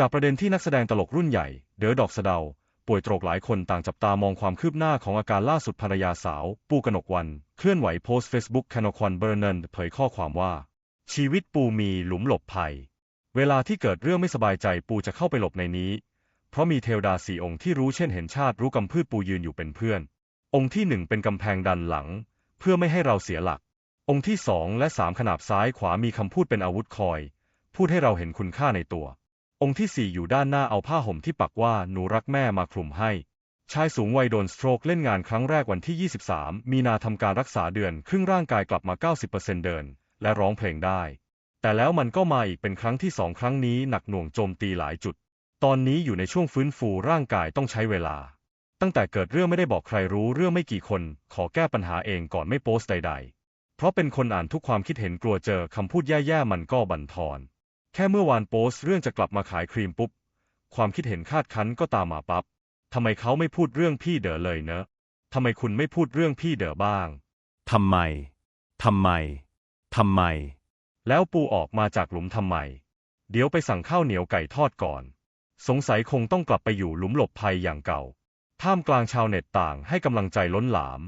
จากประเด็นที่นักแสดงตลกรุ่นใหญ่ เด๋อดอกสะเดา ป่วยโตรกหลายคนต่างจับตามองความคืบหน้าของอาการล่าสุดภรรยาสาว ปูกนกวัน เคลื่อนไหวโพสต์เฟซบุ๊กแคนควันเบอร์นันเผยข้อความว่า ชีวิตปูมีหลุมหลบภัย เวลาที่เกิดเรื่องไม่สบายใจปูจะเข้าไปหลบในนี้ เพราะมีเทวดาสี่องค์ที่รู้เช่นเห็นชาติรู้กำพืชปูยืนอยู่เป็นเพื่อน องค์ที่หนึ่งเป็นกำแพงดันหลัง เพื่อไม่ให้เราเสียหลัก องค์ที่สองและสามขนาบซ้ายขวามีคำพูดเป็นอาวุธคอย พูดให้เราเห็นคุณค่าในตัว องค์ที่สี่อยู่ด้านหน้าเอาผ้าห่มที่ปักว่าหนูรักแม่มาคลุมให้ ชายสูงวัยโดนสโตรกเล่นงานครั้งแรกวันที่ 23 มีนาทำการรักษาเดือน ครึ่งร่างกายกลับมา 90%เดิน และร้องเพลงได้ แต่แล้วมันก็มาอีกเป็นครั้งที่สองครั้งนี้หนักหน่วงโจมตีหลายจุด ตอนนี้อยู่ในช่วงฟื้นฟูร่างกายต้องใช้เวลา ตั้งแต่เกิดเรื่องไม่ได้บอกใครรู้เรื่องไม่กี่คน ขอแก้ปัญหาเองก่อนไม่โพสต์ใด ๆ เพราะเป็นคนอ่านทุกความคิดเห็นกลัวเจอคำพูดแย่ๆมันก็บั่นทอน แค่เมื่อวานโพสต์เรื่องจะกลับมาขายครีมปุ๊บ ความคิดเห็นคาดคั้นก็ตามมาปับ๊บทำไมเขาไม่พูดเรื่องพี่เด๋อเลยเนอะทำไมคุณไม่พูดเรื่องพี่เด๋อบ้างทำไมทำไมทำไม แล้วปูออกมาจากหลุมทำไม เดี๋ยวไปสั่งข้าวเหนียวไก่ทอดก่อน สงสัยคงต้องกลับไปอยู่หลุมหลบภัยอย่างเก่า ท่ามกลางชาวเน็ตต่างให้กำลังใจล้นหลาม